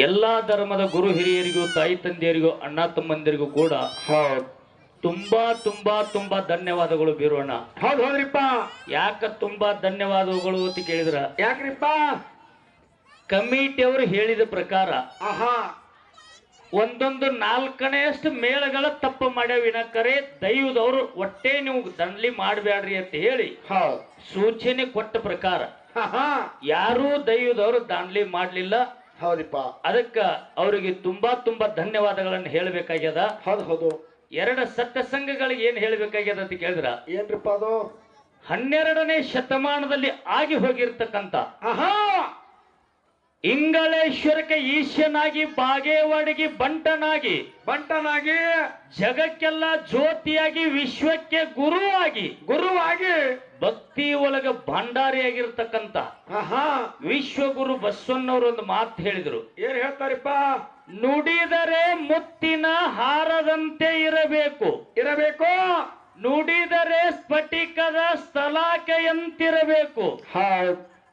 ಎಲ್ಲಾ ಧರ್ಮದ ಗುರು ಹಿರಿಯರಿಗೂ ತಾಯಿ ತಂದೆಯರಿಗೂ ಅಣ್ಣ ತಮ್ಮಂದಿರಿಗೂ ಕೂಡ ಹೌದ್. ತುಂಬಾ ತುಂಬಾ ತುಂಬಾ ಧನ್ಯವಾದಗಳು ಬೀರೋಣ ಹೌದು ಹೌದ್ರಿಪ್ಪ. ಯಾಕ ತುಂಬಾ ಧನ್ಯವಾದಗಳು ಅಂತ ಕೇಳಿದ್ರ? ಯಾಕ್ರಿಪ್ಪ? ಕಮಿಟಿಯವರು ಹೇಳಿದ ಪ್ರಕಾರ ಆಹಾ. ಒಂದೊಂದು ನಾಲ್ಕನೆಯಷ್ಟು ಮೇಳಗಳ ತಪ್ಪು ಮಾಡ್ಯಾವಿನ ವಿನಕರೆ ದೈವದವರು ಒಟ್ಟೆ ನೀವು ದಂಡಲಿ ಮಾಡಬೇಡ್ರಿ ಅಂತ ಹೇಳಿ ಹೌದ್. ಸೂಚನೆ ಕೊಟ್ಟ ಪ್ರಕಾರ ಯಾರೂ ದೈವದವರು ದಾಂಡ್ಲಿ ಮಾಡ್ಲಿಲ್ಲ. ಹೌದಿಪ್ಪ. ಅದಕ್ಕ ಅವರಿಗೆ ತುಂಬಾ ತುಂಬಾ ಧನ್ಯವಾದಗಳನ್ನು ಹೇಳಬೇಕಾಗ್ಯದ. ಹೌದು ಹೌದು. ಎರಡು ಸತ್ಯಸಂಘಗಳಿಗೆ ಏನ್ ಹೇಳಬೇಕಾಗ್ಯದ ಅಂತ ಕೇಳಿದ್ರ? ಏನ್ರಿಪ್ಪ ಅದು? ಹನ್ನೆರಡನೇ ಶತಮಾನದಲ್ಲಿ ಆಗಿ ಹೋಗಿರ್ತಕ್ಕಂತ ಆಹಾ! ಇಂಗಳೇಶ್ವರಕ್ಕೆ ಈಶ್ಯನಾಗಿ ಬಾಗೇವಾಡಿಗೆ ಬಂಟನಾಗಿ. ಬಂಟನಾಗಿ. ಜಗಕ್ಕೆಲ್ಲ ಜ್ಯೋತಿಯಾಗಿ ವಿಶ್ವಕ್ಕೆ ಗುರುವಾಗಿ. ಗುರುವಾಗಿ. ಭಕ್ತಿ ಒಳಗ ಭಂಡಾರಿಯಾಗಿರ್ತಕ್ಕಂತ ವಿಶ್ವಗುರು ಬಸವಣ್ಣವರು ಒಂದು ಮಾತು ಹೇಳಿದ್ರು. ಏನ್ ಹೇಳ್ತಾರಪ್ಪ? ನುಡಿದರೆ ಮುತ್ತಿನ ಹಾರದಂತೆ ಇರಬೇಕು. ಇರಬೇಕು. ನುಡಿದರೆ ಸ್ಫಟಿಕದ ಸ್ಥಲಾಕೆಯಂತಿರಬೇಕು.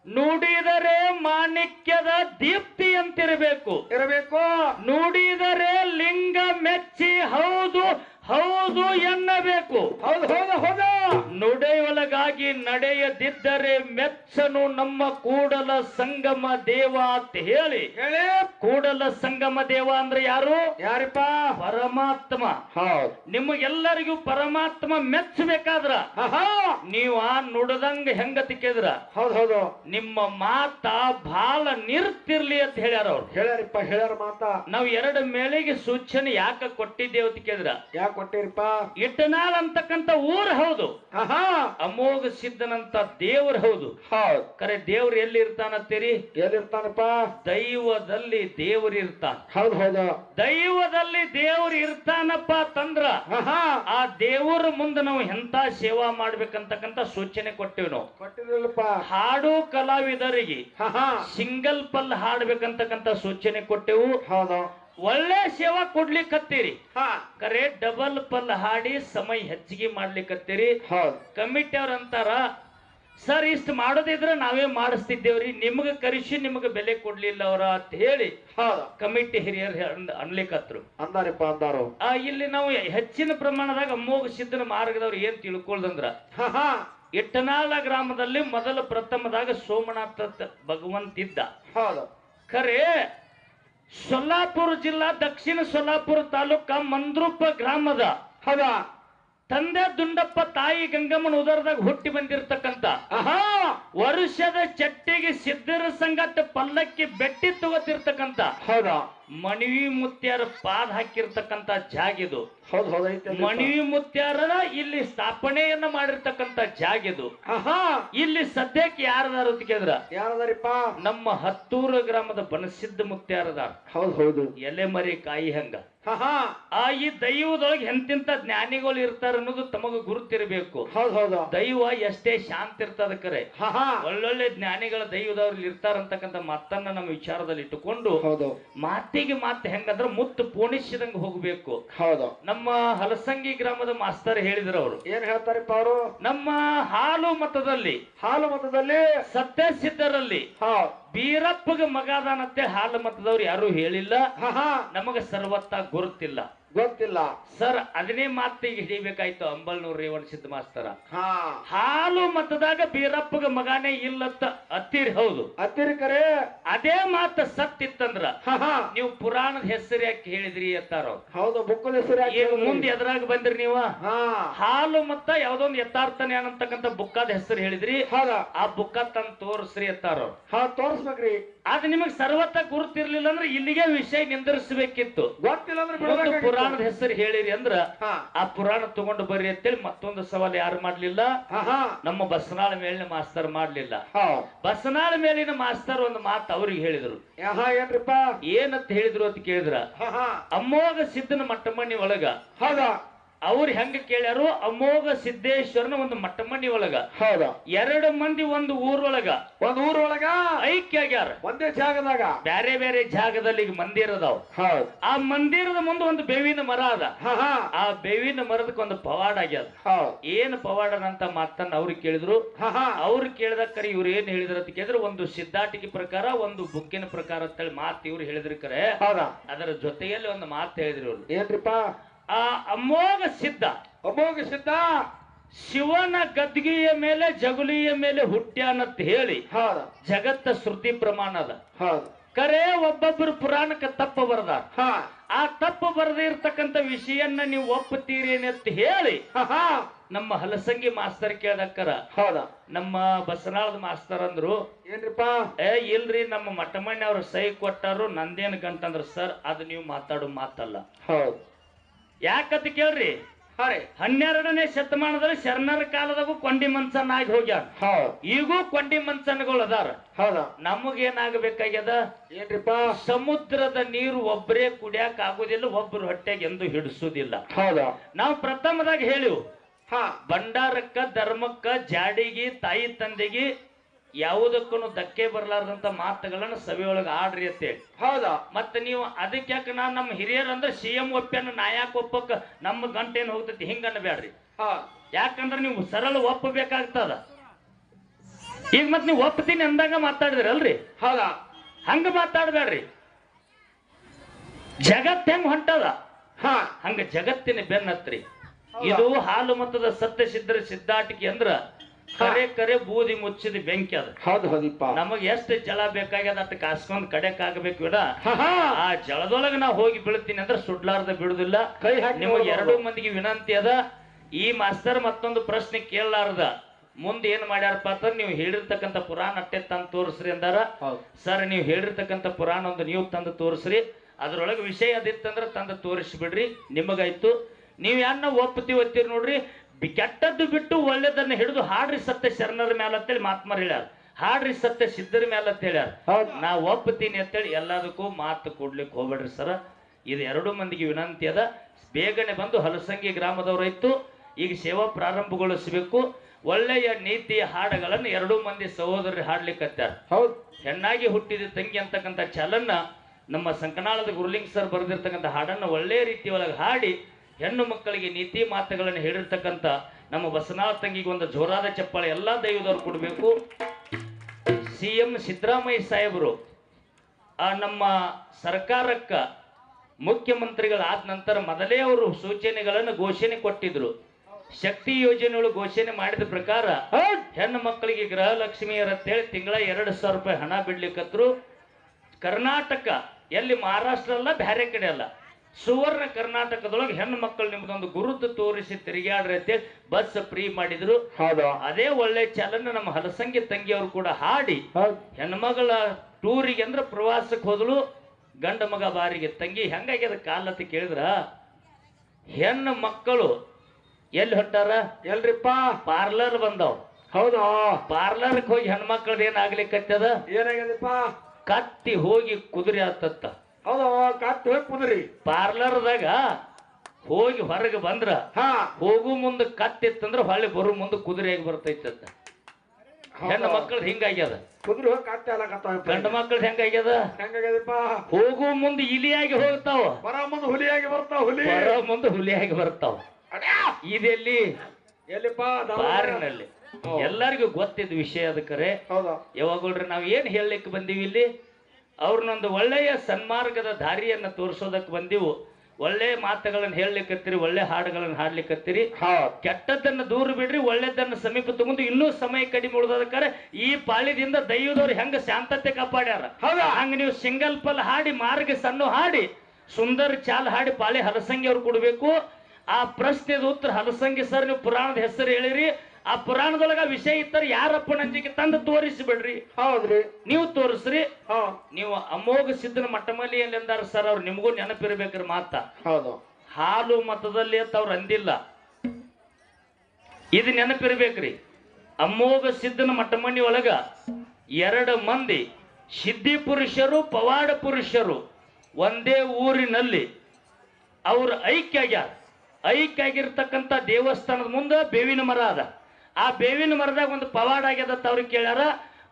ನುಡಿದರೆ ಮಾಣಿಕ್ಯದ ದೀಪ್ತಿಯಂತಿರಬೇಕು. ಇರಬೇಕು. ನುಡಿದರೆ ಲಿಂಗ ಮೆಚ್ಚಿ ಹೌದು ಹೌದು ಎನ್ನಬೇಕು. ಹೌದು ಹೌದ ಹೌದ. ನುಡಿಯೊಳಗಾಗಿ ನಡೆಯದಿದ್ದರೆ ಮೆಚ್ಚನು ನಮ್ಮ ಕೂಡಲ ಸಂಗಮ ದೇವ ಅಂತ ಹೇಳಿ. ಹೇಳಿ. ಕೂಡಲ ಸಂಗಮ ದೇವ ಅಂದ್ರೆ ಯಾರು? ಯಾರಿಪ್ಪ? ಪರಮಾತ್ಮ. ಹೌದು. ನಿಮಗೆಲ್ಲರಿಗೂ ಪರಮಾತ್ಮ ಮೆಚ್ಚಬೇಕಾದ್ರ? ನೀವು ಆ ನುಡದಂಗ ಹೆಂಗ ತಿಕ್ಕಿದ್ರ? ಹೌದೌದು ಹೌದು. ನಿಮ್ಮ ಮಾತ ಬಾಲ ನಿರ್ತಿರ್ಲಿ ಅಂತ ಹೇಳ್ಯಾರ ಅವ್ರು. ಹೇಳ್ಯಾರಿಪ್ಪ ಹೇಳ್ಯಾರ ಮಾತಾ. ನಾವು ಎರಡು ಮೇಳಿಗೆ ಸೂಚನೆ ಯಾಕೆ ಕೊಟ್ಟಿದ್ದೇವೆ ತಿಕ್ಕಿದ್ರ ಯಾಕೆ ಕೊಟ್ಟಿರಿಪ್ಪ ಇಟ್ಟನಾಲ್ ಅಂತಕ್ಕಂತ ಊರ್ ಹೌದು. ಅಮೋಘ ಸಿದ್ಧನಂತ ದೇವ್ರ ಹೌದು. ಹೌದ್. ಕರೆ ದೇವ್ರು ಎಲ್ಲಿ ಇರ್ತಾನತ್ತೀರಿ ಎಲ್ಲಿರ್ತಾನಪ್ಪ? ದೈವದಲ್ಲಿ ದೇವ್ರು ಇರ್ತಾನ. ಹೌದ್ ಹೌದು. ದೈವದಲ್ಲಿ ದೇವ್ರು ಇರ್ತಾನಪ್ಪ ತಂದ್ರ. ಆ ದೇವರ ಮುಂದೆ ನಾವು ಎಂತ ಸೇವಾ ಮಾಡ್ಬೇಕಂತಕ್ಕಂತ ಸೂಚನೆ ಕೊಟ್ಟೆವು ನಾವು. ಕೊಟ್ಟಿರಲ್ಲಪ್ಪ ಹಾಡು ಕಲಾವಿದರಿಗೆ ಸಿಂಗಲ್ ಪಲ್ ಹಾಡ್ಬೇಕಂತಕ್ಕಂತ ಸೂಚನೆ ಕೊಟ್ಟೆವು. ಹೌದು. ಒಳ್ಳೆ ಸೇವಾ ಕೊಡ್ಲಿಕ್ಕತ್ತೀರಿ ಹಾ. ಕರೆ ಡಬಲ್ ಪಲ್ ಹಾಡಿ ಸಮಯ ಹೆಚ್ಚಿಗೆ ಮಾಡ್ಲಿಕ್ಕತ್ತೀರಿ ಹೌದ್ ಕಮಿಟಿ ಅವ್ರ ಅಂತಾರ ಸರ್ ಇಷ್ಟು ಮಾಡೋದಿದ್ರೆ ನಾವೇ ಮಾಡಿಸ್ತಿದ್ದೇವ್ರಿ. ನಿಮ್ಗೆ ಕರೆಸಿ ನಿಮ್ಗೆ ಬೆಲೆ ಕೊಡ್ಲಿಲ್ಲ ಅವ್ರ ಅಂತ ಹೇಳಿ ಹೌದು ಕಮಿಟಿ ಹಿರಿಯರು ಅನ್ಲಿಕ್ಕತ್ರು ಅಂದಾರಪ್ಪ ಅಂದಾರು. ಇಲ್ಲಿ ನಾವು ಹೆಚ್ಚಿನ ಪ್ರಮಾಣದಾಗ ಅಮೋಘ ಸಿದ್ಧನ ಮಾರ್ಗದವ್ರು ಏನ್ ತಿಳ್ಕೊಳ್ದಂದ್ರ ಇಟ್ಟನಾಳ ಗ್ರಾಮದಲ್ಲಿ ಮೊದಲ ಪ್ರಥಮದಾಗ ಸೋಮನಾಥ ಭಗವಂತ ಇದ್ದ. ಹೌದು. ಖರೆ ಸೊಲ್ಲಾಪುರ ಜಿಲ್ಲಾ ದಕ್ಷಿಣ ಸೊಲ್ಲಾಪುರ ತಾಲೂಕ ಮಂದ್ರೂಪ ಗ್ರಾಮದ ಹೌದಾ? ತಂದೆ ದುಂಡಪ್ಪ ತಾಯಿ ಗಂಗಮ್ಮನ ಉದರದಾಗ ಹುಟ್ಟಿ ಬಂದಿರತಕ್ಕಂತ. ವರ್ಷದ ಚಟ್ಟಿಗೆ ಸಿದ್ಧರ ಸಂಗಟ ಪಲ್ಲಕ್ಕಿ ಬೆಟ್ಟಿ ತಗೋತಿರ್ತಕ್ಕಂತ ಹೌದಾ? ಮಣಿವಿ ಮುತ್ಯಾರ ಪಾದ ಹಾಕಿರ್ತಕ್ಕಂತ ಜಾಗಿದು ಇದು. ಹೌದ್. ಮಣಿವಿ ಮುತ್ಯಾರ ಇಲ್ಲಿ ಸ್ಥಾಪನೆಯನ್ನ ಮಾಡಿರ್ತಕ್ಕಂತ ಜಾಗಿದು ಇದು. ಇಲ್ಲಿ ಸದ್ಯಕ್ಕೆ ಯಾರದಾರ ಅಂತ ಕೇಳಿದ್ರ? ಯಾರದಾರಿಪ್ಪ? ನಮ್ಮ ಹತ್ತೂರು ಗ್ರಾಮದ ಬನಸಿದ್ಧ ಮುತ್ಯಾರದಾರ. ಹೌದ್ ಹೌದು. ಎಲೆ ಮರಿ ಕಾಯಿ ಹಂಗ? ಆ ಈ ದೈವದೊಳಗೆ ಎಂತಿಂತ ಜ್ಞಾನಿಗಳು ಇರ್ತಾರ ಅನ್ನೋದು ತಮಗ ಗುರುತಿರಬೇಕು. ಹೌದ್ ಹೌದು. ದೈವ ಎಷ್ಟೇ ಶಾಂತ ಇರ್ತದ ಕರೆ ಒಳ್ಳೊಳ್ಳೆ ಜ್ಞಾನಿಗಳ ದೈವದವ್ರಲ್ಲಿ ಇರ್ತಾರಂತಕ್ಕಂತ ಮಾತನ್ನ ನಮ್ಮ ವಿಚಾರದಲ್ಲಿ ಇಟ್ಟುಕೊಂಡು ಹೌದು. ಮಾತಿಗೆ ಮಾತು ಹೆಂಗಂದ್ರ ಮುತ್ತು ಪೋಣಿಸಿದಂಗ್ ಹೋಗ್ಬೇಕು. ಹೌದು. ನಮ್ಮ ಹಲಸಂಗಿ ಗ್ರಾಮದ ಮಾಸ್ತರ್ ಹೇಳಿದ್ರ ಅವರು. ಏನ್ ಹೇಳ್ತಾರಪ್ಪ ಅವರು? ನಮ್ಮ ಹಾಲು ಮತದಲ್ಲಿ ಹಾಲು ಮತದಲ್ಲಿ ಸತ್ಯ ಸಿದ್ಧರಲ್ಲಿ ಹೌದ್ ಬೀರಪ್ಪಗ ಮಗಾದಾನತ್ತೆ ಹಾಲು ಮತದವ್ರು ಯಾರು ಹೇಳಿಲ್ಲ. ನಮಗ ಸರ್ವತ್ತ ಗುರುತಿಲ್ಲ ಗೊತ್ತಿಲ್ಲ. ಸರ್ ಅದನ್ನೇ ಮಾತಿಗೆ ಹಿಡಿಬೇಕಾಯ್ತು ಅಂಬಲ್ನೂರ್ ರೇವಣ ಸಿದ್ಧ ಮಾಸ್ತರ. ಹಾ. ಹಾಲು ಮತದಾಗ ಬೀರಪ್ಪಗ ಮಗಾನೇ ಇಲ್ಲತ್ತ ಅತ್ತಿರಿ ಹೌದು. ಅತ್ತಿರಿ ಕರೆ. ಅದೇ ಮಾತ ಸತ್ತಿತ್ತಂದ್ರ ನೀವು ಪುರಾಣದ ಹೆಸರು ಯಾಕೆ ಹೇಳಿದ್ರಿ ಅಂತಾರ. ಹೌದು ಬುಕ್ಕದ ಹೆಸರು ಈಗ ಮುಂದೆ ಎದ್ರಾಗ ಬಂದ್ರಿ ನೀವ? ಹಾ. ಹಾಲು ಮತ್ತ ಯಾವ್ದೊಂದು ಯಥಾರ್ಥನೆ ಅನ್ನತಕ್ಕಂತ ಬುಕ್ಕಾದ ಹೆಸರು ಹೇಳಿದ್ರಿ. ಹೌದಾ? ಆ ಬುಕ್ಕ ತಂದ್ ತೋರಿಸ್ರಿ ಅಂತಾರ. ಅವ್ರು. ಹಾ ಆದ್ರೆ ಅದ್ ನಿಮಗ್ ಸರ್ವತ್ತ ಗುರುತಿರ್ಲಿಲ್ಲ ಅಂದ್ರೆ ಇಲ್ಲಿಗೆ ವಿಷಯ ನಿಂದಿರಿಸಬೇಕಿತ್ತು. ಗೊತ್ತಿಲ್ಲ ಅಂದ್ರೆ ಒಂದು ಬಿಡ್ಬೇಕಾಗಿತ್ತು. ಪುರಾಣದ ಹೆಸರು ಹೇಳಿರಿ ಅಂದ್ರ ಹಾ. ಆ ಪುರಾಣ ತಗೊಂಡು ಬರ್ರಿ ಅಂತೇಳಿ ಮತ್ತೊಂದು ಸವಾಲ್ ಯಾರು ಮಾಡ್ಲಿಲ್ಲ? ನಮ್ಮ ಬಸನಾಳ ಮೇಲಿನ ಮಾಸ್ತರ್ ಮಾಡ್ಲಿಲ್ಲ. ಹೌದ್ ಬಸನಾಳ ಮೇಲಿನ ಮಾಸ್ತರ್ ಒಂದು ಮಾತು ಅವ್ರಿಗೆ ಹೇಳಿದ್ರು. ಏನ್ರಿಪ್ಪ? ಏನಂತ ಹೇಳಿದ್ರು ಅಂತ ಕೇಳಿದ್ರ? ಹಾ ಹಾ. ಅಮೋಘ ಸಿದ್ಧನ ಮಟ್ಟಮಣ್ಣಿ ಒಳಗ ಹೌದಾ? ಅವ್ರು ಹೆಂಗ ಕೇಳ್ಯಾರು? ಅಮೋಘ ಸಿದ್ದೇಶ್ವರನ ಒಂದು ಮಂಡಿ ಒಳಗ. ಹೌದಾ? ಎರಡು ಮಂದಿ ಒಂದು ಊರೊಳಗ. ಒಂದ್ ಊರೊಳಗ? ಐಕ್ಯ ಆಗ್ಯಾರ ಒಂದೇ ಜಾಗದಾಗ? ಬ್ಯಾರೆ ಬೇರೆ ಜಾಗದಲ್ಲಿ ಈಗ ಮಂದಿರ ಅದಾವ. ಹೌದು. ಆ ಮಂದಿರದ ಮುಂದೆ ಒಂದು ಬೇವಿನ ಮರ ಅದ. ಆ ಬೇವಿನ ಮರದಕ್ಕೆ ಒಂದು ಪವಾಡ ಆಗ್ಯದ. ಏನ್ ಪವಾಡನಂತ ಮಾತನ್ನ ಅವ್ರು ಕೇಳಿದ್ರು? ಅವ್ರು ಕೇಳಿದ ಕರೆ ಇವ್ರು ಏನ್ ಹೇಳಿದ್ರ ಅಂತ ಕೇಳಿದ್ರೆ? ಒಂದು ಸಿದ್ಧಾಟಿಕೆ ಪ್ರಕಾರ ಒಂದು ಬುಕ್ಕಿನ ಪ್ರಕಾರ ಅಂತೇಳಿ ಮಾತು ಇವ್ರು ಹೇಳಿದ್ರು ಕರೆ. ಹೌದಾ? ಅದರ ಜೊತೆಯಲ್ಲಿ ಒಂದು ಮಾತು ಹೇಳಿದ್ರು ಇವ್ರು. ಏನ್ರಿಪ್ಪ? ಆ ಅಮೋಘ ಸಿದ್ಧ. ಅಮೋಘ ಸಿದ್ಧ. ಶಿವನ ಗದ್ಗಿಯ ಮೇಲೆ ಜಗುಲಿಯ ಮೇಲೆ ಹುಟ್ಟ್ಯಾನಂತ ಹೇಳಿ ಹೌದು. ಜಗತ್ತ ಶ್ರುತಿ ಪ್ರಮಾಣ ಅದ. ಕರೆ ಒಬ್ಬೊಬ್ಬರು ಪುರಾಣಕ್ಕೆ ತಪ್ಪು ಬರದಾರ. ಹಾ. ಆ ತಪ್ಪು ಬರದಿರ್ತಕ್ಕಂತ ವಿಷಯನ್ನ ನೀವು ಒಪ್ಪುತ್ತೀರಿ ಅಂತ ಹೇಳಿ ನಮ್ಮ ಹಲಸಂಗಿ ಮಾಸ್ತರ್ ಕೇಳದಕ್ಕರ. ಹೌದಾ. ನಮ್ಮ ಬಸನಾಳದ ಮಾಸ್ತರ್ ಅಂದ್ರು ಏನ್ರಿಪ್ಪ? ಏ ಇಲ್ರಿ ನಮ್ಮ ಮಠಮಣ್ಣ ಅವ್ರ ಸಹಿ ಕೊಟ್ಟಾರು ನಂದೇನ್ ಗಂಟಂದ್ರ ಸರ್ ಅದು ನೀವು ಮಾತಾಡೋ ಮಾತಲ್ಲ. ಹೌದು. ಯಾಕಂತ ಕೇಳ್ರಿ? ಹನ್ನೆರಡನೇ ಶತಮಾನದಲ್ಲಿ ಶರಣರ ಕಾಲದಾಗೂ ಕೊಂಡಿ ಆಗಿ ಹೋಗ್ಯಾರ. ಈಗೂ ಕೊಂಡಿ ಮನ್ಸನ್ಗಳು ಅದಾರ. ಹೌದಾ. ನಮಗೇನಾಗಬೇಕಾಗ್ಯದ? ಏನ್ರಿಪ್ಪ? ಸಮುದ್ರದ ನೀರು ಒಬ್ಬರೇ ಕುಡಿಯಾಕ ಆಗುದಿಲ್ಲ ಒಬ್ರು ಹೊಟ್ಟೆಗೆ ಎಂದು ಹಿಡಿಸುದಿಲ್ಲ ಹೌದಾ. ನಾವು ಪ್ರಥಮದಾಗ ಹೇಳಿವು. ಹಾ. ಭಂಡಾರಕ್ಕ ಧರ್ಮಕ್ಕ ಜಾಡಿಗೆ ತಾಯಿ ತಂದೆಗೆ ಯಾವುದಕ್ಕೂ ಧಕ್ಕೆ ಬರಲಾರ್ದಂತ ಮಾತುಗಳನ್ನ ಸಭೆಯೊಳಗೆ ಆಡ್ರಿ ಅಂತೇಳಿ. ಹೌದಾ? ಮತ್ತೆ ನೀವು ಅದಕ್ಕೆ ಯಾಕೆ ನಾ ನಮ್ಮ ಹಿರಿಯರು ಅಂದ್ರೆ ಸಿ ಎಂ ಒಪ್ಪಿಯನ್ನು ನಾ ಯಾಕೆ ಒಪ್ಪಕ್ಕ ನಮ್ಮ ಗಂಟೇನು ಹೋಗ್ತೈತಿ ಹಿಂಗನ್ನ ಬ್ಯಾಡ್ರಿ ಹಾ. ಯಾಕಂದ್ರೆ ನೀವು ಸರಳ ಒಪ್ಪಬೇಕಾಗ್ತದ. ಈಗ ಮತ್ತೆ ನೀವು ಒಪ್ತೀನಿ ಅಂದಾಗ ಮಾತಾಡಿದ್ರಲ್ರಿ? ಹೌದಾ? ಹಂಗ ಮಾತಾಡ್ಬೇಡ್ರಿ. ಜಗತ್ ಹೆಂಗ್ ಹೊಂಟದ? ಹಾ. ಹಂಗ ಜಗತ್ತಿನ ಬೆನ್ನತ್ರಿ. ಇದು ಹಾಲು ಮತದ ಸತ್ಯ ಸಿದ್ಧರ ಸಿದ್ಧಾಟಿಕೆ ಅಂದ್ರ ಕರೆ ಕರೆ ಬೂದಿ ಮುಚ್ಚಿದ ಬೆಂಕಿ ಅದ. ಹೌದು ಹೌದಿಪ್ಪ. ನಮಗ್ ಎಷ್ಟು ಜಲ ಬೇಕಾಗ್ಯದ ಅಟ್ ಕಾಸ್ಕೊಂಡ್ ಕಡೆಕ್ ಆಗ್ಬೇಕು ಇಡ. ಆ ಜಲದೊಳಗ ನಾ ಹೋಗಿ ಬೀಳ್ತೀನಿ ಅಂದ್ರೆ ಸುಡ್ಲಾರ್ದ ಬಿಡುದಿಲ್ಲ ಕೈ ಹಾಕಿ ನಿಮಗೆ ನೋಡ್ಬೋದು. ಎರಡು ಮಂದಿಗೆ ವಿನಂತಿ ಅದ. ಈ ಮಾಸ್ತರ್ ಮತ್ತೊಂದು ಪ್ರಶ್ನೆ ಕೇಳಲಾರ್ದ. ಮುಂದೆ ಏನ್ ಮಾಡ್ಯಾರಪ್ಪ ಅಂತ ನೀವು ಹೇಳಿರ್ತಕ್ಕಂಥ ಪುರಾಣ ಅಟ್ಟೆ ತಂದು ತೋರಿಸ್ರಿ ಅಂದಾರ. ಹೌದು. ಸರ್ ನೀವು ಹೇಳಿರ್ತಕ್ಕಂಥ ಪುರಾಣ ಒಂದು ನೀವು ತಂದು ತೋರಿಸ್ರಿ. ಅದ್ರೊಳಗೆ ವಿಷಯ ಅದಿತ್ತಂದ್ರೆ ತಂದು ತೋರಿಸ್ಬಿಡ್ರಿ. ನಿಮಗಾಯ್ತು. ನೀವು ಯಾರನ್ನ ಒಪ್ಪತಿ ಒತ್ತೀರಿ ನೋಡ್ರಿ? ಕೆಟ್ಟದ್ದು ಬಿಟ್ಟು ಒಳ್ಳೆದನ್ನ ಹಿಡಿದು ಹಾಡ್ರಿ ಸತ್ಯ ಶರಣರ ಮೇಲೆ ಅಂತೇಳಿ ಮಾತ್ಮರ್ ಹೇಳ್ಯಾರ. ಹಾಡ್ರಿ ಸತ್ಯ ಸಿದ್ಧರ ಮೇಲೆ ಅಂತ ಹೇಳ್ಯಾರ. ಹೌದು. ನಾ ಒಪ್ಪತೀನಿ ಅಂತೇಳಿ ಎಲ್ಲದಕ್ಕೂ ಮಾತು ಕೊಡ್ಲಿಕ್ಕೆ ಹೋಗ್ಬೇಡ್ರಿ ಸರ. ಇದು ಎರಡು ಮಂದಿಗೆ ವಿನಂತಿ ಅದ. ಬೇಗನೆ ಬಂದು ಹಲಸಂಗಿ ಗ್ರಾಮದವರಾಯ್ತು ಈಗ ಸೇವಾ ಪ್ರಾರಂಭಗೊಳಿಸಬೇಕು. ಒಳ್ಳೆಯ ನೀತಿಯ ಹಾಡುಗಳನ್ನು ಎರಡೂ ಮಂದಿ ಸಹೋದರರು ಹಾಡ್ಲಿಕ್ಕತ್ತಾರ ಹೌದು. ಹೆಣ್ಣಾಗಿ ಹುಟ್ಟಿದ ತಂಗಿ ಅಂತಕ್ಕಂಥ ಚಲನ್ನ ನಮ್ಮ ಸಂಕನಾಳದ ಗುರುಲಿಂಗ್ ಸರ್ ಬರೆದಿರ್ತಕ್ಕಂಥ ಹಾಡನ್ನು ಒಳ್ಳೆಯ ರೀತಿಯೊಳಗೆ ಒಳಗೆ ಹಾಡಿ ಹೆಣ್ಣು ಮಕ್ಕಳಿಗೆ ನೀತಿ ಮಾತುಗಳನ್ನು ಹೇಳಿರ್ತಕ್ಕಂಥ ನಮ್ಮ ಬಸನಾಥ ತಂಗಿಗೆ ಒಂದು ಜೋರಾದ ಚಪ್ಪಾಳೆ ಎಲ್ಲ ದೈವದವ್ರು ಕೊಡಬೇಕು. ಸಿ ಎಂ ಸಿದ್ದರಾಮಯ್ಯ ಸಾಹೇಬರು ಆ ನಮ್ಮ ಸರ್ಕಾರಕ್ಕ ಮುಖ್ಯಮಂತ್ರಿಗಳಾದ ನಂತರ ಮೊದಲೇ ಅವರು ಸೂಚನೆಗಳನ್ನು ಘೋಷಣೆ ಕೊಟ್ಟಿದ್ರು. ಶಕ್ತಿ ಯೋಜನೆಗಳು ಘೋಷಣೆ ಮಾಡಿದ ಪ್ರಕಾರ ಹೆಣ್ಣು ಮಕ್ಕಳಿಗೆ ಗೃಹಲಕ್ಷ್ಮಿಯರ ಅಂತೇಳಿ ತಿಂಗಳ ಎರಡು ಸಾವಿರ ರೂಪಾಯಿ ಹಣ ಬಿಡ್ಲಿಕ್ಕತ್ರು ಕರ್ನಾಟಕ ಎಲ್ಲಿ ಮಹಾರಾಷ್ಟ್ರ ಅಲ್ಲ ಬೇರೆ ಕಡೆ ಅಲ್ಲ. ಸುವರ್ಣ ಕರ್ನಾಟಕದೊಳಗೆ ಹೆಣ್ಣು ಮಕ್ಕಳು ನಿಮ್ದೊಂದು ಗುರುತು ತೋರಿಸಿ ತಿರುಗಾಡ್ರಿ ಅಂತೇಳಿ ಬಸ್ ಫ್ರೀ ಮಾಡಿದ್ರು. ಹೌದಾ. ಅದೇ ಒಳ್ಳೆ ಚಾಲನೆ ನಮ್ಮ ಹಲಸಂಗಿ ತಂಗಿಯವರು ಕೂಡ ಹಾಡಿ. ಹೆಣ್ಮಗಳ ಟೂರಿಗೆ ಅಂದ್ರೆ ಪ್ರವಾಸಕ್ಕೆ ಹೋದಳು ಗಂಡ ಮಗ ಬಾರಿಗೆ. ತಂಗಿ ಹೆಂಗಾಗ್ಯದ ಕಾಲತ್ ಕೇಳಿದ್ರ? ಹೆಣ್ಣು ಮಕ್ಕಳು ಎಲ್ಲಿ ಹೊಟ್ಟಾರ ಎಲ್ರಿಪ್ಪ? ಪಾರ್ಲರ್ ಬಂದವ್. ಹೌದಾ. ಪಾರ್ಲರ್ಗೆ ಹೋಗಿ ಹೆಣ್ಮಕ್ಳದ್ ಏನಾಗ್ಲಿಕ್ಕತ್ತದ ಏನಾಗ್ಯದಪ್ಪ? ಕತ್ತಿ ಹೋಗಿ ಕುದುರೆ ಆತತ್ತ ಕತ್ತು ಕುದ್ರಿ ಪಾರ್ಲರ್ದಾಗ ಹೋಗಿ ಹೊರಗೆ ಬಂದ್ರ ಹಾ. ಹೋಗು ಮುಂದೆ ಕತ್ತಿತ್ತಂದ್ರ ಹೊಳ್ಳಿ ಬರು ಮುಂದೆ ಕುದುರೆಯಾಗಿ ಬರ್ತೈತಂತ ಹೆಣ್ಣು ಮಕ್ಕಳು ಹಿಂಗಾಗ್ಯದ. ಕುದುರೆ ಹೋಗಿ ಕತ್ತೆ ಎಲ್ಲ ಗಂಡ ಮಕ್ಕಳದ್ ಹೆಂಗಾಗ್ಯದ? ಹೆಂಗಾಗ್ಯದಪ್ಪ? ಹೋಗು ಮುಂದೆ ಇಲಿಯಾಗಿ ಹೋಗ್ತಾವ. ಬರ ಮುಂದೆ ಹುಲಿಯಾಗಿ ಬರ್ತಾವ ಹುಲಿ. ಬರ ಮುಂದೆ ಹುಲಿಯಾಗಿ ಬರ್ತಾವ! ಇದೆಲ್ಲಿ? ಎಲ್ಲಿಪ್ಪ? ಎಲ್ಲರಿಗೂ ಗೊತ್ತಿದ್ದ ವಿಷಯ ಅದಕ್ಕರೆ ಯಾವಾಗಲ್ರಿ ನಾವು ಏನ್ ಹೇಳಲಿಕ್ಕೆ ಬಂದೀವಿ ಇಲ್ಲಿ? ಅವ್ರನ್ನೊಂದು ಒಳ್ಳೆಯ ಸನ್ಮಾರ್ಗದ ದಾರಿಯನ್ನು ತೋರಿಸೋದಕ್ಕೆ ಬಂದಿವು. ಒಳ್ಳೆ ಮಾತುಗಳನ್ನು ಹೇಳಲಿಕ್ಕತ್ತೀರಿ ಒಳ್ಳೆ ಹಾಡುಗಳನ್ನು ಹಾಡ್ಲಿಕ್ಕತ್ತೀರಿ ಕೆಟ್ಟದ್ದನ್ನು ದೂರ ಬಿಡ್ರಿ ಒಳ್ಳೆದನ್ನ ಸಮೀಪ ತಗೊಂಡು ಇನ್ನೂ ಸಮಯ ಕಡಿಮೆ ಉಳಿದೋದಕ್ಕಾರೆ ಈ ಪಾಳಿದಿಂದ ದೈವದವ್ರು ಹೆಂಗ ಶಾಂತತೆ ಕಾಪಾಡ್ಯಾರ. ಹೌದು? ಹಂಗ ನೀವು ಸಿಂಗಲ್ ಪಲ್ ಹಾಡಿ ಮಾರ್ಗ ಸಣ್ಣ ಹಾಡಿ ಸುಂದರ ಚಾಲ್ ಹಾಡಿ ಪಾಳಿ ಹಲಸಂಗಿ ಅವ್ರು ಕೊಡ್ಬೇಕು. ಆ ಪ್ರಶ್ನೆದ ಉತ್ತರ ಹಲಸಂಗಿ ಸರ್ ನೀವು ಪುರಾಣದ ಹೆಸರು ಹೇಳಿರಿ. ಆ ಪುರಾಣದೊಳಗ ವಿಷಯ ಇತ್ತರ ಯಾರಪ್ಪ ನಂಜಿಗೆ ತಂದು ತೋರಿಸಿ ಬಿಡ್ರಿ ಹೌದ್ರಿ. ನೀವು ತೋರಿಸ್ರಿ. ನೀವು ಅಮೋಘ ಸಿದ್ಧನ ಮಟ್ಟಮಲ್ಲಿ ಸರ್ ಅವ್ರು ನಿಮಗೂ ನೆನಪಿರ್ಬೇಕ್ರಿ ಮಾತ. ಹೌದು. ಹಾಲು ಮತದಲ್ಲಿ ಅಂತ ಅವ್ರು ಅಂದಿಲ್ಲ. ಇದು ನೆನಪಿರ್ಬೇಕ್ರಿ. ಅಮೋಘ ಸಿದ್ಧನ ಮಟ್ಟಮನಿ ಒಳಗ ಎರಡು ಮಂದಿ ಸಿದ್ಧಿ ಪುರುಷರು ಪವಾಡ ಪುರುಷರು ಒಂದೇ ಊರಿನಲ್ಲಿ ಅವ್ರ ಐಕ್ಯ ಐಕ್ಯ ಆಗಿರ್ತಕ್ಕಂಥ ದೇವಸ್ಥಾನದ ಮುಂದೆ ಬೇವಿನ ಮರ ಅದ. ಆ ಬೇವಿನ ಮರದಾಗ ಒಂದು ಪವಾಡ ಆಗ್ಯದ ಅವ್ರಿಗೆ ಕೇಳ್ಯಾರ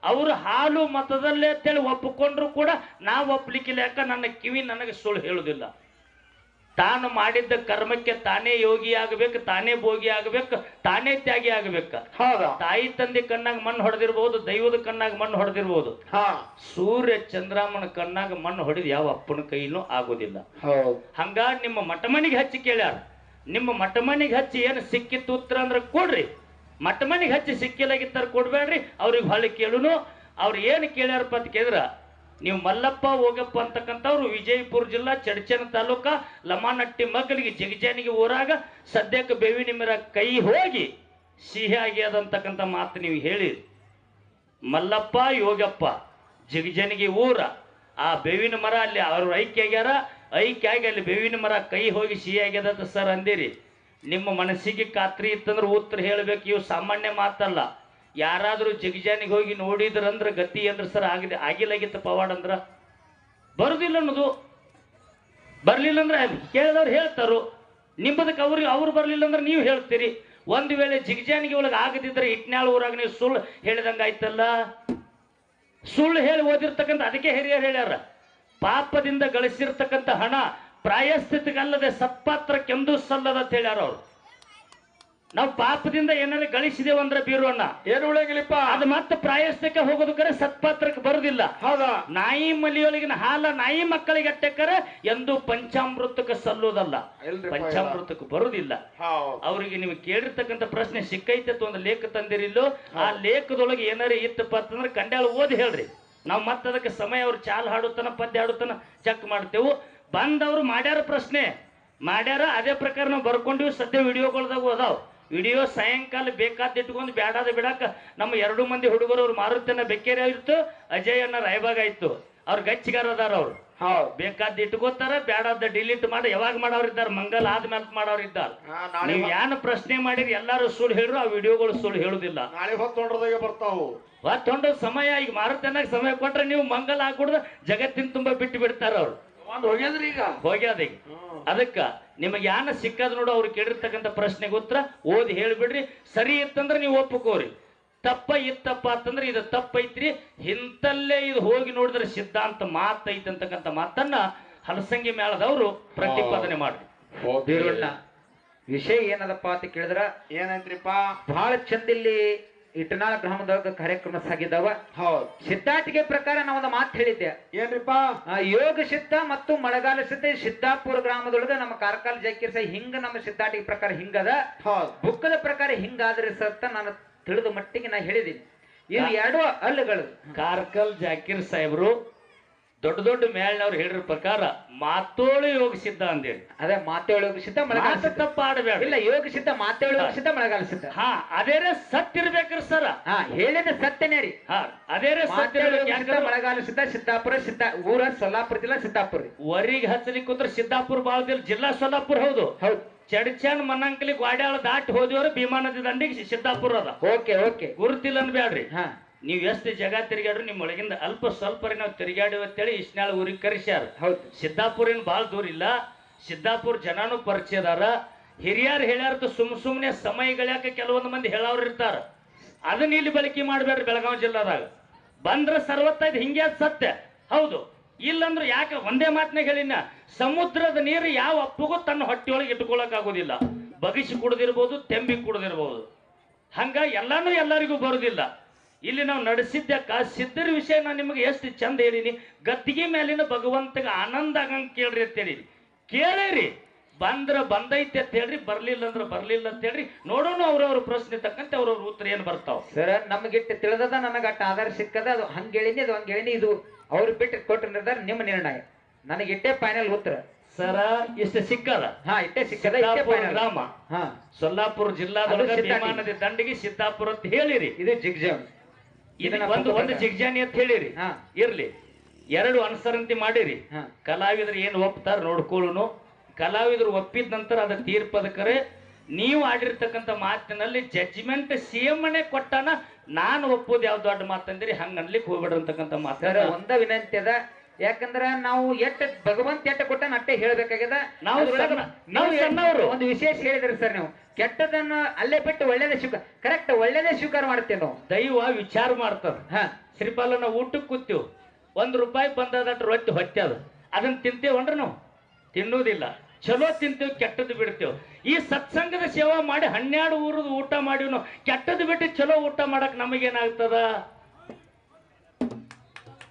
ಅವರು ಹಾಲು ಮತದಲ್ಲೇ ಅಂತೇಳಿ ಒಪ್ಪಿಕೊಂಡ್ರು ಕೂಡ ನಾವು ಒಪ್ಲಿಕ್ಕಿಲ್ಲ ಯಾಕ ನನ್ನ ಕಿವಿ ನನಗೆ ಸುಳ್ಳು ಹೇಳುದಿಲ್ಲ. ತಾನು ಮಾಡಿದ್ದ ಕರ್ಮಕ್ಕೆ ತಾನೇ ಯೋಗಿ ಆಗಬೇಕು ತಾನೇ ಭೋಗಿ ಆಗಬೇಕು ತಾನೇ ತ್ಯಾಗಿ ಆಗಬೇಕು. ತಾಯಿ ತಂದೆ ಕಣ್ಣಾಗ ಮಣ್ಣು ಹೊಡೆದಿರ್ಬಹುದು ದೈವದ ಕಣ್ಣಾಗ ಮಣ್ಣು ಹೊಡೆದಿರ್ಬಹುದು ಹಾ. ಸೂರ್ಯ ಚಂದ್ರಾಮನ ಕಣ್ಣಾಗ ಮಣ್ಣು ಹೊಡೆದು ಯಾವ ಅಪ್ಪನ ಕೈನೂ ಆಗೋದಿಲ್ಲ. ಹಂಗ ನಿಮ್ಮ ಮಠಮನಿಗೆ ಹಚ್ಚಿ ಕೇಳ್ಯಾರ. ನಿಮ್ಮ ಮಠಮನಿಗೆ ಹಚ್ಚಿ ಏನು ಸಿಕ್ಕಿತ್ತು ಉತ್ತರ ಅಂದ್ರೆ ಕೊಡ್ರಿ. ಮಟಮನಿಗೆ ಹಚ್ಚಿ ಸಿಕ್ಕಿಲಾಗಿದ್ದಾರೆ ಕೊಡ್ಬೇಡ್ರಿ. ಅವ್ರಿಗೆ ಹೊಳ್ಳಿ ಕೇಳುನು. ಅವ್ರು ಏನು ಕೇಳ್ಯಾರಪ್ಪ ಅಂತ ಕೇಳಿದ್ರ, ನೀವು ಮಲ್ಲಪ್ಪ, ಹೋಗಪ್ಪ ಅಂತಕ್ಕಂಥವ್ರು ವಿಜಯಪುರ ಜಿಲ್ಲಾ, ಚಡ್ಚನ ತಾಲೂಕ, ಲಮಾನಟ್ಟಿ ಮಕ್ಕಳಿಗೆ ಜಗಜಾನಿಗೆ ಊರಾಗ ಸದ್ಯಕ್ಕೆ ಬೇವಿನ ಮೇರ ಕೈ ಹೋಗಿ ಸಿಹಿ ಆಗ್ಯದಂತಕ್ಕಂಥ ಮಾತು ನೀವು ಹೇಳಿರಿ ಮಲ್ಲಪ್ಪ, ಯೋಗಪ್ಪ, ಜಿಗಜನಿಗೆ ಊರ, ಆ ಬೇವಿನ ಮರ ಅಲ್ಲಿ ಅವರು ಐಕ್ಯ ಆಗ್ಯಾರ ಐಕ್ಯ ಆಗಿ ಅಲ್ಲಿ ಬೇವಿನ ಮರ ಕೈ ಹೋಗಿ ಸಿಹಿ ಆಗ್ಯದ ಅಂತ ಸರ್ ಅಂದಿರಿ. ನಿಮ್ಮ ಮನಸ್ಸಿಗೆ ಖಾತ್ರಿ ಇತ್ತಂದ್ರೆ ಉತ್ತರ ಹೇಳ್ಬೇಕು. ಇವು ಸಾಮಾನ್ಯ ಮಾತಲ್ಲ. ಯಾರಾದರೂ ಜಗಜಾನಿಗೆ ಹೋಗಿ ನೋಡಿದ್ರಂದ್ರೆ ಗತಿ ಅಂದ್ರೆ ಸರ್ ಆಗಿದೆ ಆಗಿಲ್ಲಾಗಿತ್ತು ಪವಾಡ ಅಂದ್ರ. ಬರುದಿಲ್ಲ ಅನ್ನೋದು. ಬರಲಿಲ್ಲ ಅಂದ್ರೆ ಕೇಳಿದವ್ರು ಹೇಳ್ತಾರು. ನಿಮ್ಮದಕ್ಕೆ ಅವ್ರಿಗೆ ಅವ್ರು ಬರಲಿಲ್ಲ ಅಂದ್ರೆ ನೀವು ಹೇಳ್ತೀರಿ. ಒಂದು ವೇಳೆ ಜಿಗಜಾನಿಗೆ ಒಳಗೆ ಆಗದಿದ್ರೆ ಇಟ್ನ್ಯಾಳ ಊರಾಗ ನೀವು ಸುಳ್ಳು ಹೇಳಿದಂಗ ಆಯ್ತಲ್ಲ. ಸುಳ್ಳು ಹೇಳಿ ಓದಿರ್ತಕ್ಕಂಥ ಅದಕ್ಕೆ ಹಿರಿಯರು ಹೇಳ್ಯಾರ. ಪಾಪದಿಂದ ಗಳಿಸಿರ್ತಕ್ಕಂಥ ಹಣ ಪ್ರಾಯಸ್ಥಿತಿಗಲ್ಲದೆ ಸತ್ಪಾತ್ರಕ್ಕೆಂದೂ ಸಲ್ಲದ ಅಂತ ಹೇಳ್ಯಾರ ಅವ್ರು. ನಾವು ಪಾಪದಿಂದ ಏನಾದ್ರು ಗಳಿಸಿದೇವು ಅಂದ್ರೆ ಬೀರೋಣ ಏನು ಉಳಿಯಂಗಿಲ್ಲಪ್ಪ ಅದು ಮತ್ತೆ ಪ್ರಾಯಸ್ಥಕ್ಕೆ ಹೋಗೋದಕ್ಕರೆ ಸತ್ಪಾತ್ರಕ್ಕೆ ಬರುದಿಲ್ಲ. ಹೌದಾ? ನಾಯಿ ಮಲಿಯೊಳಗಿನ ಹಾಲ ನಾಯಿ ಮಕ್ಕಳಿಗೆ ಅಟ್ಟಕ್ಕರೆ ಎಂದು ಪಂಚಾಮೃತಕ್ಕೆ ಸಲ್ಲೋದಲ್ಲ ಪಂಚಾಮೃತಕ್ಕೆ ಬರುದಿಲ್ಲ. ಅವರಿಗೆ ನೀವು ಕೇಳಿರ್ತಕ್ಕಂಥ ಪ್ರಶ್ನೆ ಸಿಕ್ಕೈತೆ ಒಂದು ಲೇಖ ತಂದಿರಿಲ್ಲೋ ಆ ಲೇಖದೊಳಗೆ ಏನಾರು ಇತ್ತಪ್ಪ ಅಂತಂದ್ರೆ ಕಂಡ್ಯಾಳ ಓದಿ ಹೇಳ್ರಿ. ನಾವು ಮತ್ತೆ ಅದಕ್ಕೆ ಸಮಯ ಅವ್ರು ಚಾಲ್ ಹಾಡುತ್ತಾನ ಪದ್ಯ ಹಾಡುತ್ತಾನ ಚೆಕ್ ಮಾಡ್ತೇವು. ಬಂದವರು ಮಾಡ್ಯಾರ ಪ್ರಶ್ನೆ. ಮಾಡ್ಯಾರ ಅದೇ ಪ್ರಕಾರ ನಾವು ಬರ್ಕೊಂಡಿವಿ ಸದ್ಯ ವಿಡಿಯೋಗಳ್ದಾಗ ಅದಾವ ವಿಡಿಯೋ ಸಾಯಂಕಾಲ ಬೇಕಾದ ಇಟ್ಕೊಂಡು ಬ್ಯಾಡಾದ ಬಿಡಾಕ ನಮ್ಮ ಎರಡು ಮಂದಿ ಹುಡುಗರು ಅವ್ರು ಮಾರುತನ ಬೆಕ್ಕೇರಿ ಆಗಿತ್ತು ಅಜಯ್ ಅನ್ನ ರಾಯಬಾಗ ಆಯ್ತು. ಅವ್ರ ಗಚ್ಚಿಗಾರ ಅದಾರ ಅವ್ರು. ಹೌದು. ಬೇಕಾದ ಇಟ್ಕೋತಾರ ಬ್ಯಾಡಾದ ಡಿಲೀಟ್ ಮಾಡಿ ಯಾವಾಗ ಮಾಡೋರು ಇದ್ದಾರೆ ಮಂಗಲ್ ಆದ್ಮೇಲೆ ಮಾಡೋರು ಇದ್ದಾರೆ. ಹಾ, ನೀವು ಯಾನ ಪ್ರಶ್ನೆ ಮಾಡಿರಿ ಎಲ್ಲಾರು ಸುಳ್ಳು ಹೇಳ್ರು ಆ ವಿಡಿಯೋಗಳು ಸುಳ್ಳು ಹೇಳುದಿಲ್ಲ. ನಾಳೆ ಬರ್ತಾವು. ಹೊತ್ತೊಂಡ್ರ ಸಮಯ ಈಗ ಮಾರುತನಾಗ ಸಮಯ ಕೊಟ್ರೆ ನೀವು ಮಂಗಲ್ ಹಾಕೊಡ್ದ ಜಗತ್ತಿನ ತುಂಬಾ ಬಿಟ್ಟು ಬಿಡ್ತಾರ ಅವ್ರು. ಒಂದ್ ಹೋಗ್ಯದ್ರಿ ಈಗ? ಹೋಗ್ಯಾದ ಈಗ. ಅದಕ್ಕ ನಿಮಗೆ ಯಾನ ಸಿಕ್ಕದ ನೋಡು ಅವ್ರು ಕೇಳಿರ್ತಕ್ಕಂಥ ಪ್ರಶ್ನೆಗೆ ಉತ್ತರ ಓದಿ ಹೇಳ್ಬಿಡ್ರಿ. ಸರಿ ಇತ್ತಂದ್ರೆ ನೀವು ಒಪ್ಪುಕೋರಿ ತಪ್ಪ ಇತ್ತಪ್ಪ ಅಂತಂದ್ರೆ ಇದು ತಪ್ಪೈತ್ರಿ. ಇಂತಲ್ಲೇ ಇದು ಹೋಗಿ ನೋಡಿದ್ರೆ ಸಿದ್ಧಾಂತ ಮಾತೈತೆ ಅಂತಕ್ಕಂಥ ಮಾತನ್ನ ಹಲಸಂಗಿ ಮೇಳದವರು ಪ್ರತಿಪಾದನೆ ಮಾಡ್ರಿ. ಬೀರಣ್ಣ. ವಿಷಯ ಏನದಪ್ಪ ಅಂತ ಕೇಳಿದ್ರ? ಏನಂತ್ರಿಪ್ಪ? ಬಹಳ ಚಂದ ಇಲ್ಲಿ ಇಟನಾಳ ಗ್ರಾಮದೊಳಗ ಕಾರ್ಯಕ್ರಮ ಸಾಗಿದವ. ಹೌದು. ಸಿದ್ಧಾಟಿಗೆ ಪ್ರಕಾರ ನಾ ಒಂದು ಮಾತು ಹೇಳಿದ್ದೆ. ಏನ್ರಿಪ್ಪ? ಆ, ಯೋಗ ಸಿದ್ಧ ಮತ್ತು ಮಳೆಗಾಲ ಸಿದ್ಧ ಸಿದ್ದಾಪುರ ಗ್ರಾಮದೊಳಗ ನಮ್ಮ ಕಾರ್ಕಾಲ ಜಾಕಿರ್ ಸಹ ಹಿಂಗ ನಮ್ಮ ಸಿದ್ಧಾಟಿಕೆ ಪ್ರಕಾರ ಹಿಂಗದ. ಹೌದು. ಬುಕ್ಕದ ಪ್ರಕಾರ ಹಿಂಗಾದ್ರೆ ಸತ್ತ ನಾನು ತಿಳಿದ ಮಟ್ಟಿಗೆ ನಾ ಹೇಳಿದ್ದೀನಿ. ಇಲ್ಲಿ ಎರಡು ಅಲ್ಲುಗಳು ಕಾರ್ಕಲ್ ಜಾಕಿರ್ ಸಾಹೇಬ್ರು ದೊಡ್ಡ ದೊಡ್ಡ ಮೇಲ್ನವ್ರು ಹೇಳಿರ ಪ್ರಕಾರ ಮಾತೋಳು ಯೋಗ ಸಿದ್ಧ ಅಂದೇಳಿ. ಅದೇ ಮಾತೇಳೋಗ ಸಿದ್ಧ ಮಳೆಗಾಲ ಮಾತು ಸಿದ್ಧ. ತಪ್ಪ ಆಡಬೇಡ. ಇಲ್ಲ ಯೋಗ ಸಿದ್ಧ ಮಾತೇಳೋಗ ಸಿದ್ಧ ಮಳೆಗಾಲ ಸಿದ್ಧ. ಹಾ ಅದೇ ಸತ್ಯ ಇರ್ಬೇಕ್ರಿ ಸರ. ಹಾ ಹೇಳಿದ ಸತ್ಯನೇ ರೀ. ಹಾ ಅದೇರೇ ಸತ್ತಿರ್ಬೇಕು ಯೋಗ ಸಿದ್ಧ ಮಳೆಗಾಲ ಸಿದ್ಧ ಸಿದ್ದಾಪುರ ಸಿದ್ಧ ಊರ ಸೊಲ್ಲಾಪುರ ಜಿಲ್ಲಾ ಸಿದ್ದಾಪುರ ರೀ. ವರಿಗೆ ಹಚ್ಚಲಿಕ್ಕೆ ಕುಂದ್ರ ಸಿದ್ದಾಪುರ ಬಾವದಿಲ್ಲ ಜಿಲ್ಲಾ ಸೊಲ್ಲಾಪುರ ಹೌದು. ಹೌದು. ಚಡ್ಚಾನ್ ಮನ್ನಂಕಲಿ ಗ್ವಾಡ್ಯಾಳ ದಾಟಿ ಹೋದಿವ್ರು ಭೀಮಾ ನದಿ ದಂಡಿಗೆ ಸಿದ್ದಾಪುರ ಅದ. Okay okay. ಗುರುತಿಲ್ಲ ಅನ್ಬ್ಯಾಡ್ರಿ ಹಾ. ನೀವು ಎಷ್ಟು ಜಗ ತಿರುಗಾಡ್ರು ನಿಮ್ಮ ಒಳಗಿಂದ ಅಲ್ಪ ಸ್ವಲ್ಪ ನಾವು ತಿರುಗಾಡಿವ ಅಂತೇಳಿ ಇಷ್ಟ್ನಾಳ ಊರಿಗೆ ಕರೆಸ್ಯಾರ. ಹೌದು. ಸಿದ್ದಾಪುರ ಏನು ಭಾಳ ದೂರ ಇಲ್ಲ. ಸಿದ್ದಾಪುರ ಜನನು ಪರಿಚಯದಾರ ಹಿರಿಯರು ಹೇಳ್ಯಾರ್ದು ಸುಮ್ ಸುಮ್ಮನೆ ಸಮಯಗಳ್ಯಾಕ ಕೆಲವೊಂದು ಮಂದಿ ಹೇಳೋರು ಇರ್ತಾರ. ಅದನ್ನ ಇಲ್ಲಿ ಬಳಕೆ ಮಾಡಬೇಡ್ರಿ ಬೆಳಗಾವಿ ಜಿಲ್ಲಾದಾಗ. ಬಂದ್ರ ಸರ್ವತ್ತೈದು ಹಿಂಗೆ ಸತ್ಯ. ಹೌದು. ಇಲ್ಲಂದ್ರೆ ಯಾಕೆ ಒಂದೇ ಮಾತನಾಗ ಹೇಳಿನ? ಸಮುದ್ರದ ನೀರು ಯಾವ ಅಪ್ಪಗೂ ತನ್ನ ಹೊಟ್ಟೆಯೊಳಗೆ ಇಟ್ಕೊಳಕ್ ಆಗೋದಿಲ್ಲ. ಬಗಿಸಿ ಕುಡ್ದಿರ್ಬೋದು ತೆಂಬಿ ಕುಡ್ದಿರ್ಬೋದು. ಹಂಗ ಎಲ್ಲಾನು ಎಲ್ಲರಿಗೂ ಬರುದಿಲ್ಲ. ಇಲ್ಲಿ ನಾವು ನಡೆಸಿದ್ದಕ್ಕ ಸಿದ್ಧರ ವಿಷಯ ನಾನು ನಿಮಗೆ ಎಷ್ಟು ಚಂದ ಹೇಳಿನಿ. ಗದ್ದಿಗೆ ಮೇಲಿನ ಭಗವಂತಗ ಆನಂದ ಆಗಂಗ್ ಕೇಳ್ರಿ ಅಂತ ಹೇಳಿ ಕೇಳಿರಿ. ಬಂದ್ರ ಬಂದೈತೆ ಅಂತ ಹೇಳ್ರಿ ಬರ್ಲಿಲ್ಲ ಅಂದ್ರೆ ಬರ್ಲಿಲ್ಲ ಅಂತ ಹೇಳ್ರಿ. ನೋಡೋಣ ಅವ್ರವ್ರ ಪ್ರಶ್ನೆ ತಕ್ಕಂತೆ ಅವ್ರವ್ರ ಉತ್ತರ ಏನ್ ಬರ್ತಾವ. ಸರ್ ನಮಗಿಟ್ಟು ತಿಳಿದದ ನನಗೆ ಅಟ್ಟ ಆಧಾರ ಸಿಕ್ಕದ ಅದು ಹಂಗ ಹೇಳಿನಿ ಅದು ಹಂಗ ಹೇಳಿನಿ ಇದು ಅವ್ರು ಬಿಟ್ಟು ಕೊಟ್ಟು ನಿರ್ಧಾರ ನಿಮ್ಮ ನಿರ್ಣಯ. ನನಗೆ ಇಟ್ಟೆ ಫೈನಲ್ ಉತ್ತರ. ಸರ ಇಷ್ಟ ಸಿಕ್ಕದ? ಹಾ ಇಟ್ಟೆ ಸಿಕ್ಕದ ಗ್ರಾಮ. ಹಾ. ಸೊಲ್ಲಾಪುರ. ಭೀಮಾ ದಂಡಿಗೆ ಸಿದ್ದಾಪುರ ಅಂತ ಹೇಳಿರಿ. ಇದು ಜಿಗ್ಜಾಮ್. ಒಂದು ಒಂದು. ಜಿಗ್ಜಾನಿ ಅಂತ ಹೇಳಿರಿ. ಇರ್ಲಿ. ಎರಡು ಅನುಸರಂತಿ ಮಾಡಿರಿ. ಕಲಾವಿದರು ಏನು ಒಪ್ತಾರ ನೋಡ್ಕೊಳ್ಳೋನು ಕಲಾವಿದರು ಒಪ್ಪಿದ ನಂತರ ಅದ ತೀರ್ಪದಕರೆ ನೀವು ಆಡಿರ್ತಕ್ಕಂಥ ಮಾತಿನಲ್ಲಿ ಜಡ್ಜ್ಮೆಂಟ್ ಸಿ ಎಮ್ನೇ ಕೊಟ್ಟಾನ ನಾನು ಒಪ್ಪೋದು ಯಾವ ದೊಡ್ಡ ಮಾತಂದಿರಿ ಹಂಗ ಅನ್ಲಿಕ್ಕೆ ಹೋಗ್ಬೇಡ್ರಿ ಅಂತಕ್ಕಂಥ ಮಾತಾಡ ಒಂದ ವಿನಂತಿ ಅದ. ಯಾಕಂದ್ರ ನಾವು ಎಟ್ಟ ಭಗವಂತ ಎಟ್ಟ ಕೊಟ್ಟ ಅಟ್ಟೆ ಹೇಳ್ಬೇಕಾಗ್ಯದ? ನಾವು ನಾವು ನೀವು ಸಣ್ಣವರು. ಒಂದು ವಿಶೇಷ ಹೇಳಿದ್ರಿ ಸರ್ ನೀವು. ಕೆಟ್ಟದನ್ನ ಅಲ್ಲೇ ಬಿಟ್ಟು ಒಳ್ಳೇದೇ ಸ್ವೀಕಾರ ಕರೆಕ್ಟ್ ಒಳ್ಳೇದೇ ಸ್ವೀಕಾರ ಮಾಡ್ತೇವೆ ನಾವು. ದೈವ ವಿಚಾರ ಮಾಡ್ತದ. ಹಾ. ಶ್ರೀಪಾಲ ನಾವು ಊಟಕ್ಕೆ ಕೂತೀವಿ ಒಂದ್ ರೂಪಾಯಿ ಬಂದದಟ್ ರೊಟ್ಟಿ ಹೊಟ್ಟೆ ಅದು. ಅದನ್ನ ತಿಂತೇವನ್ರಿ ನಾವು. ತಿನ್ನುವುದಿಲ್ಲ ಚಲೋ ತಿಂತೇವೆ ಕೆಟ್ಟದ್ದು ಬಿಡ್ತೇವೆ. ಈ ಸತ್ಸಂಗದ ಸೇವಾ ಮಾಡಿ ಹನ್ನೆರಡು ಊರದ ಊಟ ಮಾಡಿವ್ ನಾವು. ಕೆಟ್ಟದ್ದು ಬಿಟ್ಟು ಚಲೋ ಊಟ ಮಾಡಕ್ ನಮಗೇನಾಗ್ತದ?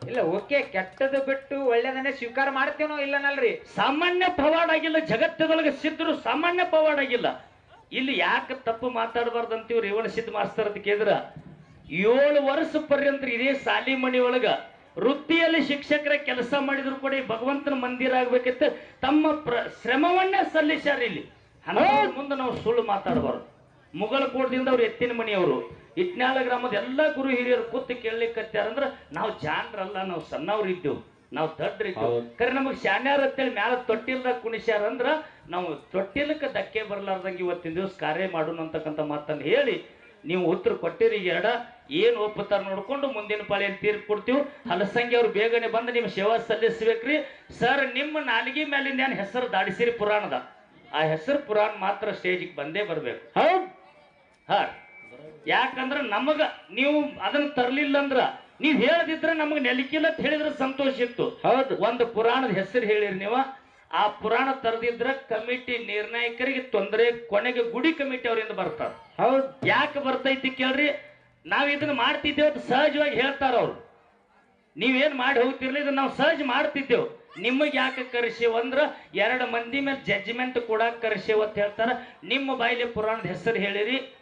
ಇಲ್ಲ ಓಕೆ ಕೆಟ್ಟದ್ದು ಬಿಟ್ಟು ಒಳ್ಳೇದನ್ನೇ ಸ್ವೀಕಾರ ಮಾಡ್ತೇನೋ ನಾವು ಇಲ್ಲನಲ್ರಿ? ಸಾಮಾನ್ಯ ಪವಾಡ್ ಆಗಿಲ್ಲ ಜಗತ್ತದೊಳಗೆ ಸಿದ್ಧರು ಸಾಮಾನ್ಯ ಪವಾಡ ಆಗಿಲ್ಲ. ಇಲ್ಲಿ ಯಾಕೆ ತಪ್ಪು ಮಾತಾಡಬಾರ್ದು ಅಂತೀವಿ ರೇವಣ ಸಿದ್ಧ ಮಾಸ್ತರ್ ಅಂತ ಕೇಳಿದ್ರ? ಏಳು ವರ್ಷ ಪರ್ಯಂತ ಇದೇ ಸಾಲಿ ಮನಿ ಒಳಗ ವೃತ್ತಿಯಲ್ಲಿ ಶಿಕ್ಷಕರ ಕೆಲಸ ಮಾಡಿದ್ರು ಕೂಡ ಈ ಭಗವಂತನ ಮಂದಿರ ಆಗ್ಬೇಕಿತ್ತು. ತಮ್ಮ ಪ್ರ ಶ್ರಮವನ್ನೇ ಸಲ್ಲಿಸ್ಯಾರ ಇಲ್ಲಿ. ಮುಂದೆ ನಾವು ಸುಳ್ಳು ಮಾತಾಡಬಾರ್ದು. ಮುಗಳಕೋಟದಿಂದ ಅವ್ರು ಎತ್ತಿನ ಮನೆಯವರು. ಇಟ್ನಾಳ ಗ್ರಾಮದ ಎಲ್ಲ ಗುರು ಹಿರಿಯರು ಕೂತು ಕೇಳಲಿಕ್ಕತ್ಯಾರ ಅಂದ್ರೆ ನಾವು ಜಾನ್ರಲ್ಲ ನಾವು ಸಣ್ಣವ್ರು ಇದ್ದೇವು ನಾವು ದಡ್ರಿದ್ದೇವು ಕರೆ ನಮಗೆ ಶಾನ್ಯಾರ ಅಂತೇಳಿ ಮ್ಯಾಲ ತೊಟ್ಟಿಲ್ದ ಕುಣಿಸ್ಯಾರ ಅಂದ್ರ ನಾವು ತೊಟ್ಟಿಲಕ್ಕೆ ಧಕ್ಕೆ ಬರ್ಲಾರ್ದಂಗೆ ಇವತ್ತಿನ ದಿವಸ ಕಾರ್ಯ ಮಾಡೋಣ ಅಂತಕ್ಕಂಥ ಮಾತನ್ನು ಹೇಳಿ ನೀವು ಉತ್ತರ ಕೊಟ್ಟಿರಿ ಎರಡ. ಏನು ಒಪ್ಪುತ್ತಾರ ನೋಡ್ಕೊಂಡು ಮುಂದಿನ ಪಾಳಿಯಲ್ಲಿ ತೀರ್ಪು ಕೊಡ್ತೀವಿ. ಹಲಸಂಗಿ ಅವ್ರು ಬೇಗನೆ ಬಂದು ನಿಮ್ಮ ಸೇವಾ ಸಲ್ಲಿಸ್ಬೇಕ್ರಿ. ಸರ್ ನಿಮ್ಮ ನಾಲಿಗೆ ಮೇಲಿಂದ ಏನ್ ಹೆಸರು ದಾಡಿಸಿರಿ ಪುರಾಣದ? ಆ ಹೆಸರು ಪುರಾಣ ಮಾತ್ರ ಸ್ಟೇಜಿಗೆ ಬಂದೇ ಬರ್ಬೇಕು. ಹೌದ್. ಹಾ. ಯಾಕಂದ್ರ ನಮಗ ನೀವು ಅದನ್ನ ತರ್ಲಿಲ್ಲ ಅಂದ್ರ ನೀವ್ ಹೇಳದಿದ್ರ ನಮಗ್ ನೆಲಕಿಲ್ಲ ಅಂತ ಹೇಳಿದ್ರೆ ಸಂತೋಷ ಇತ್ತು. ಹೌದು. ಒಂದು ಪುರಾಣದ ಹೆಸರು ಹೇಳಿರಿ ನೀವು. ಆ ಪುರಾಣ ತರದಿದ್ರ ಕಮಿಟಿ ನಿರ್ಣಾಯಕರಿಗೆ ತೊಂದರೆ ಕೊನೆಗೆ ಗುಡಿ ಕಮಿಟಿ ಅವರಿಂದ ಬರ್ತಾರ. ಹೌದು. ಯಾಕೆ ಬರ್ತೈತಿ ಕೇಳ್ರಿ ನಾವ್ ಇದನ್ನ ಮಾಡ್ತಿದ್ದೇವೆ ಅಂತ ಸಹಜವಾಗಿ ಹೇಳ್ತಾರ ಅವ್ರು. ನೀವೇನ್ ಮಾಡಿ ಹೋಗ್ತಿರ್ಲಿ ಇದನ್ನ ನಾವು ಸಹಜ ಮಾಡ್ತಿದ್ದೇವೆ. ನಿಮಗೆ ಯಾಕೆ ಕರೆಸೇವ್ ಅಂದ್ರ ಎರಡು ಮಂದಿ ಮೇಲೆ ಜಡ್ಜ್ಮೆಂಟ್ ಕೂಡ ಕರೆಸೇವ್ ಅಂತ ಹೇಳ್ತಾರ. ನಿಮ್ಮ ಬಾಯಿಲಿ ಪುರಾಣದ ಹೆಸರು ಹೇಳಿರಿ.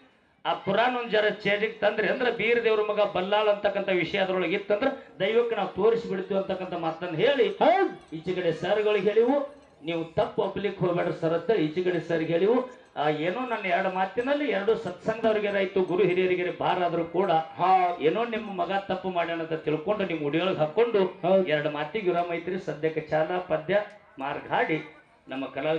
ಆ ಪುರಾಣ ಒಂದ್ ಜರ ಚೇಜಿಗೆ ತಂದ್ರಿ. ಅಂದ್ರೆ ಬೀರ ದೇವ್ರ ಮಗ ಬಲ್ಲಾಳ್ ಅಂತಕ್ಕಂಥ ವಿಷಯ ಅದ್ರೊಳಗೆ ಇತ್ತಂದ್ರೆ ದೈವಕ್ಕೆ ನಾವು ತೋರಿಸಿ ಬಿಡ್ತೀವಿ ಅಂತಕ್ಕಂಥ ಮಾತನ್ನ ಹೇಳಿ ಈಚೆಗಡೆ ಈಚೆ ಕಡೆ ಸರ್ಗಳಿಗೆ ಹೇಳಿವು. ನೀವು ತಪ್ಪು ಒಪ್ಲಿಕ್ಕೆ ಹೋಗ್ಬೇಡ ಸರ್ ಅಂತ ಈಚೆ ಕಡೆ ಸರ್ಗೆ ಹೇಳಿವು. ಆ, ಏನೋ ನನ್ನ ಎರಡು ಮಾತಿನಲ್ಲಿ ಎರಡು ಸತ್ಸಂಗದವ್ರಿಗೆ ಆಯ್ತು ಗುರು ಹಿರಿಯರಿಗೆ ಭಾರ ಆದ್ರೂ ಕೂಡ ಏನೋ ನಿಮ್ಮ ಮಗ ತಪ್ಪು ಮಾಡ್ಯಾನ ಅಂತ ತಿಳ್ಕೊಂಡು ನಿಮ್ಮ ಉಡಿಯೊಳಗೆ ಹಾಕೊಂಡು. ಎರಡು ಮಾತಿಗೆ ವಿರಾಮ ಐತ್ರಿ. ಸದ್ಯಕ್ಕೆ ಚಾಲ ಪದ್ಯ ಮಾರ್ಗ ಹಾಡಿ ನಮ್ಮ ಕಲಾ